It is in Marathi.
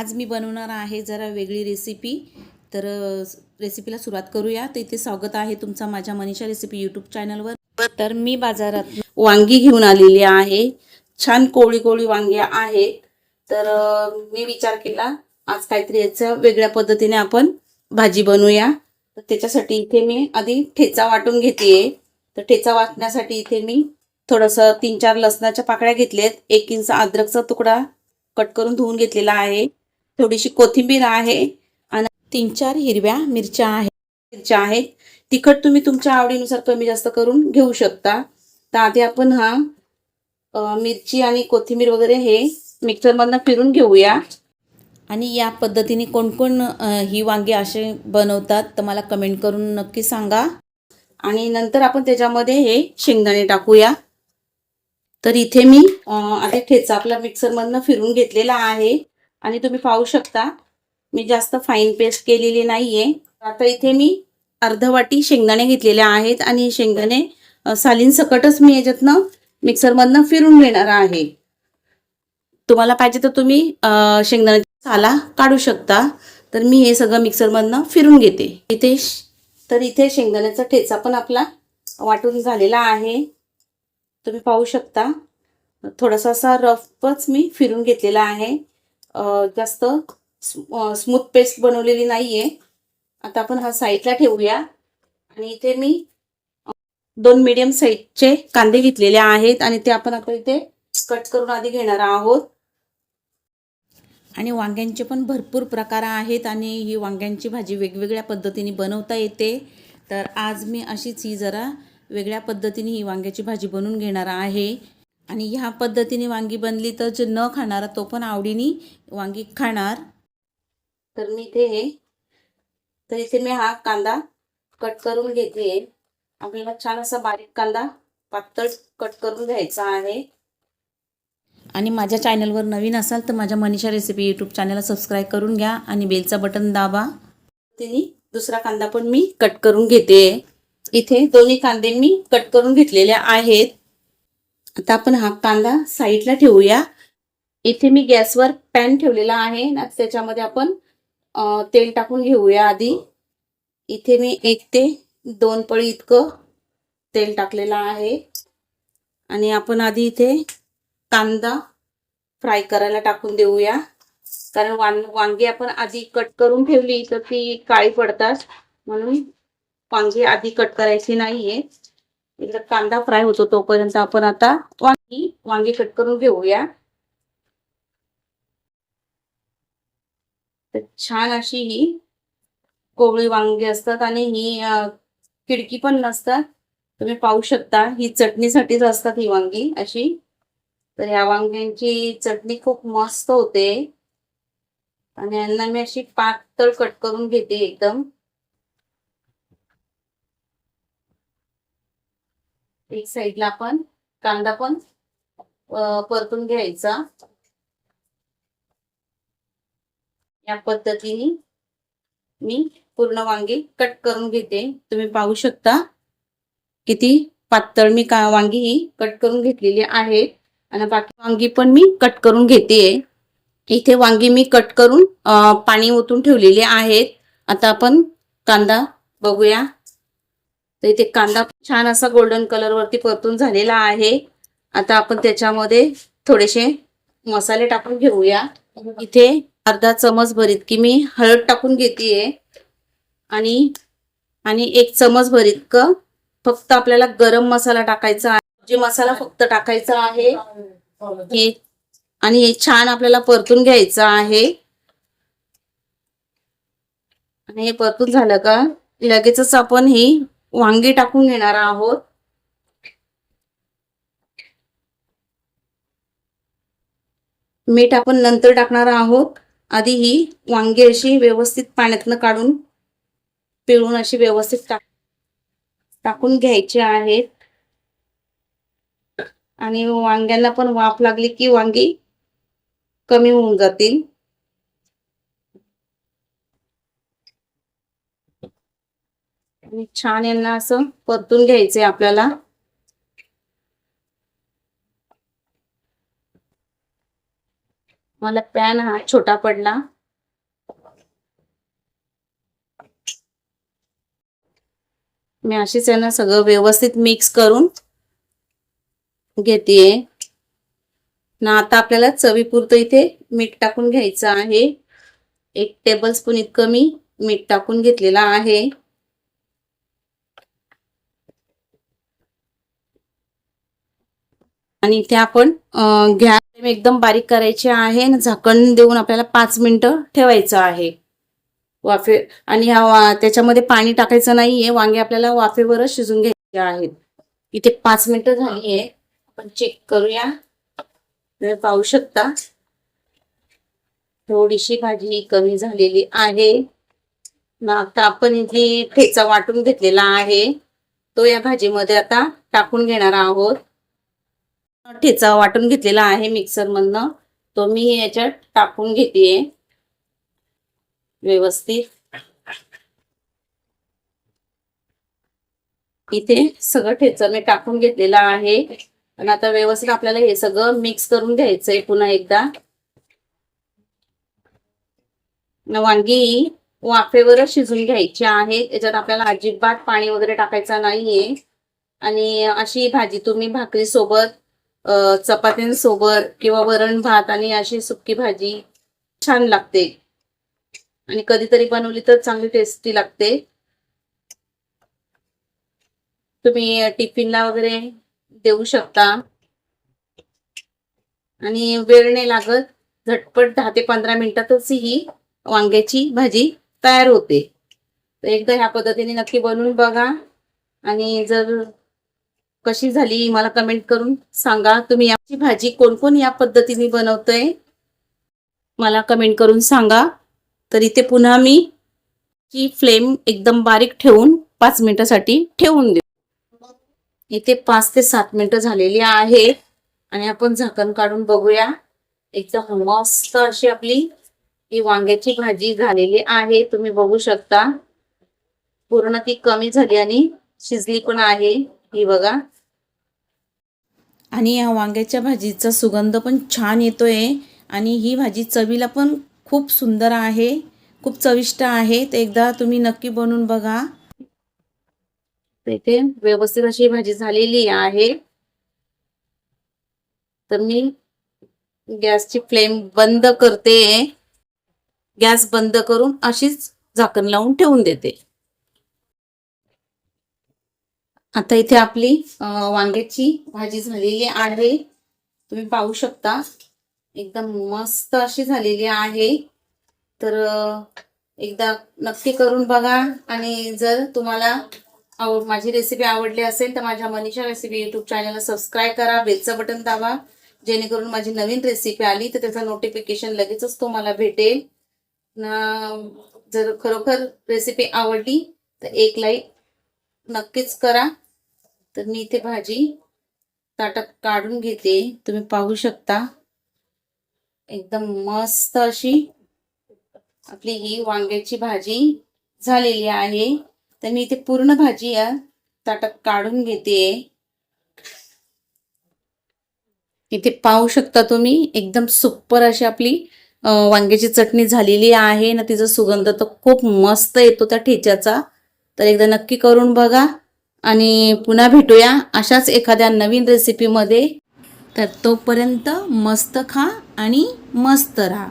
आज मी बनवणार आहे जरा वेगळी रेसिपी तर रेसिपीला सुरुवात करूया. तर इथे स्वागत आहे तुमचा माझ्या मनीषा रेसिपी यूट्यूब चॅनलवर तर मी बाजारात वांगी घेऊन आलेली आहे. छान कोळी कोळी वांगी आहे तर मी विचार केला आज काहीतरी याचं वेगळ्या पद्धतीने आपण भाजी बनवूया. तर त्याच्यासाठी इथे मी आधी ठेचा वाटून घेते तर ठेचा वाटण्यासाठी इथे मी थोडंसं तीन चार लसणाच्या पाकळ्या घेतलेत एक इंच अद्रकचा तुकडा कट करून धुवून घेतलेला आहे. थोडीशी कोथिंबीर आहे आणि तीन चार हिरव्या मिरच्या आहेत. मिरच्या आहेत. तिखट तुम्ही तुमच्या आवडीनुसार कमी जास्त करून घेऊ शकता. तर आधी आपण हा मिरची आणि कोथिंबीर वगैरे हे मिक्सरमधनं फिरून घेऊया. आणि या पद्धतीने कोणकोण ही वांगी असे बनवतात तर मला कमेंट करून नक्की सांगा. आणि नंतर आपण त्याच्यामध्ये हे शेंगदाणे टाकूया. तर इथे मी आता ठेचा आपला मिक्सरमधनं फिरून घेतलेला आहे. आणि तुम्ही पाहू शकता मी जास्त फाईन पेस्ट केलेली नाहीये. आता इथे मी अर्धवाटी शेंगदाणे घेतलेले आहेत आणि शेंगदाणे सालींसकटच मी याच्यातनं मिक्सरमधनं फिरून घेणार आहे. तुम्हाला पाहिजे तर तुम्ही शेंगदाण्याचा शेंगदाण्याची साला काढू शकता. तर मी हे सगळं मिक्सरमधनं फिरून घेते. इथे श- तर इथे शेंगदाण्याचा ठेचा पण आपला वाटून झालेला आहे. तुम्ही पाहू शकता थोडासा असा रफच मी फिरून घेतलेला आहे. जास्त स्मूथ पेस्ट बनवलेली नाहीये. आता आपण हा साईडला ठेवूया. आणि इथे मी दोन मीडियम साईजचे कांदे घेतलेले आहेत आणि ते आपण आता इथे कट करून आधी घेणार आहोत. आणि वांग्यांचे पण भरपूर प्रकार आहेत आणि ही वांग्यांची भाजी वेगवेगळ्या पद्धतीने बनवता येते. तर आज मी अशीच ही जरा वेगळ्या पद्धतीने ही वांग्याची भाजी बनवून घेणार आहे. आणि ह्या पद्धतीने वांगी बनली तर जे न खाणारा तो पण आवडीने वांगी खाणार. तर मी इथे हे तर इथे मी हा कांदा कट करून घेते. आपल्याला छान असा बारीक कांदा पातळ कट करून घ्यायचा आहे. आणि माझ्या चॅनलवर नवीन असाल तर माझ्या मनीषा रेसिपी यूट्यूब चॅनलला सबस्क्राईब करून घ्या आणि बेलचा बटन दाबा. तिने दुसरा कांदा पण मी कट करून घेते. इथे दोन्ही कांदे मी कट करून घेतलेले आहेत. आता आपण हा कांदा साईडला ठेवूया. इथे मी गॅसवर पॅन ठेवलेला आहे. ना त्याच्यामध्ये आपण तेल टाकून घेऊया आधी. इथे मी एक ते दोन पळी इतकं तेल टाकलेलं आहे. आणि आपण आधी इथे कांदा फ्राय करायला टाकून देऊया. कारण वां वांगी आपण आधी कट करून ठेवली तर ती काळी पडतात. म्हणून वांगी आधी कट करायची नाहीये. एकदा कांदा फ्राय होतो तोपर्यंत आपण आता वांगी वांगी कट करून घेऊया. तर छान अशी ही कोवळी वांगी असतात आणि ही खिडकी पण नसतात. तुम्ही पाहू शकता ही चटणीसाठीच असतात ही वांगी अशी. तर ह्या वांग्यांची चटणी खूप मस्त होते. आणि यांना मी अशी पातळ कट करून घेते एकदम. एक साईडला आपण कांदा पण परतून घ्यायचा. या पद्धतीने मी पूर्ण वांगी कट करून घेते. तुम्ही पाहू शकता किती पातळ मी का वांगी ही कट करून घेतलेली आहे. आणि बाकी वांगी पण मी कट करून घेते. इथे वांगी मी कट करून पाणी ओतून ठेवलेले आहेत. आता आपण कांदा बघूया. तर इथे कांदा छान असा गोल्डन कलर वरती परतून झालेला आहे. आता आपण त्याच्यामध्ये थोडेसे मसाले टाकून घेऊया. इथे अर्धा चमच भर इतकी मी हळद टाकून घेतेय. आणि आणि एक चमच भर इतकं फक्त आपल्याला गरम मसाला टाकायचा आहे. जे मसाला फक्त टाकायचा आहे हे आणि हे छान आपल्याला परतून घ्यायचं आहे. आणि हे परतून झालं का लगेचच आपण ही वांगी टाकून घेणार आहोत. मीठ आपण नंतर टाकणार आहोत. आधी ही वांगी अशी व्यवस्थित पाण्यातनं काढून पिळून अशी व्यवस्थित टाक टाकून घ्यायची आहेत आणि वांग्यांना पण वाफ लागली की वांगी कमी होऊन जातील. आणि छान यांना असं परतून घ्यायचंय आपल्याला. मला पॅन हा छोटा पडला. मी अशीच यांना सगळं व्यवस्थित मिक्स करून घेतेय. ना आता आपल्याला चवीपुरतं इथे मीठ टाकून घ्यायचं आहे. एक टेबल स्पून इतकं मी मीठ टाकून घेतलेलं आहे. आणि इथे आपण घ्या. एकदम बारीक करायचे आहे आणि झाकण देऊन आपल्याला पाच मिनटं ठेवायचं आहे. वाफे आणि ह्या त्याच्यामध्ये पाणी टाकायचं नाहीये. वांगे आपल्याला वाफेवरच शिजून घ्यायचे आहेत. इथे पाच मिनिटं झाली आहे आपण चेक करूया. तुम्ही पाहू शकता. थोडीशी भाजी कमी झालेली आहे. ना आता आपण इथे ठेचा वाटून घेतलेला आहे. तो या भाजीमध्ये आता टाकून घेणार आहोत. ठेचा वाटून घेतलेला आहे मिक्सर मधनं तो मी याच्यात टाकून घेते व्यवस्थित. इथे सगळं ठेचा मी टाकून घेतलेला आहे. आणि आता व्यवस्थित आपल्याला हे सगळं मिक्स करून घ्यायचंय पुन्हा एकदा. वांगी वाफेवरच शिजून घ्यायची आहे. त्याच्यात आपल्याला अजिबात पाणी वगैरे टाकायचं नाहीये. आणि अशी भाजी तुम्ही भाकरी सोबत चपात्यांसोबत किंवा वरण भात आणि अशी सुकी भाजी छान लागते. आणि कधीतरी बनवली तर चांगली टेस्टी लागते. तुम्ही टिफिनला वगैरे देऊ शकता. आणि वेळ नाही लागत झटपट दहा ते पंधरा मिनिटातच ही वांग्याची भाजी तयार होते. तर एकदा ह्या पद्धतीने नक्की बनवून बघा. आणि जर कशी झाली मला कमेंट करून सांगा. तुम्ही याची भाजी कोण कोण या पद्धतीने बनवतंय मला कमेंट करून सांगा. तर इथे पुन्हा मी ही फ्लेम एकदम बारीक ठेवून पाच मिनिटासाठी ठेवून देऊ. इथे पाच ते सात मिनिटं झालेली आहेत. आणि आपण झाकण काढून बघूया. एकदम मस्त अशी आपली ही वांग्याची भाजी झालेली आहे. तुम्ही बघू शकता. पूर्ण ती कमी झाली आणि शिजली पण आहे. ही बघा. आणि या वांग्याच्या भाजीचा सुगंध पण छान येतोय. आणि ही भाजी चवीला पण खूप सुंदर आहे. खूप चविष्ट आहे. तर एकदा तुम्ही नक्की बनवून बघा. इथे व्यवस्थित अशी भाजी झालेली आहे. तर मी गॅसची फ्लेम बंद करते. गॅस बंद करून अशीच झाकण लावून ठेवून देते. आता इथे आपली वांग्याची भाजी झालेली आहे. तुम्ही पाहू शकता. एकदम मस्त अशी झालेली आहे. तर एकदा नक्की करून बघा. आणि जर तुम्हाला आवड माझी रेसिपी आवडली असेल तर माझ्या मनीषा रेसिपी युट्यूब चॅनलला सबस्क्राईब करा. बेलचं बटन दाबा. जेणेकरून माझी नवीन रेसिपी आली तर त्याचं नोटिफिकेशन लगेचच तुम्हाला भेटेल. ना जर खरोखर रेसिपी आवडली तर एक लाईक नक्कीच करा. तर मी इथे भाजी ताटात काढून घेते. तुम्ही पाहू शकता. एकदम मस्त अशी आपली ही वांग्याची भाजी झालेली आहे. तर मी इथे पूर्ण भाजी या ताटात काढून घेते. इथे पाहू शकता तुम्ही एकदम सुपर अशी आपली वांग्याची चटणी झालेली आहे. ना तिचा सुगंध तर खूप मस्त येतो त्या ठेच्याचा. तर एकदा नक्की करून बघा आणि पुन्हा भेटूया अशाच एखाद्या नवीन रेसिपीमध्ये तर तोपर्यंत मस्त खा आणि मस्त राहा.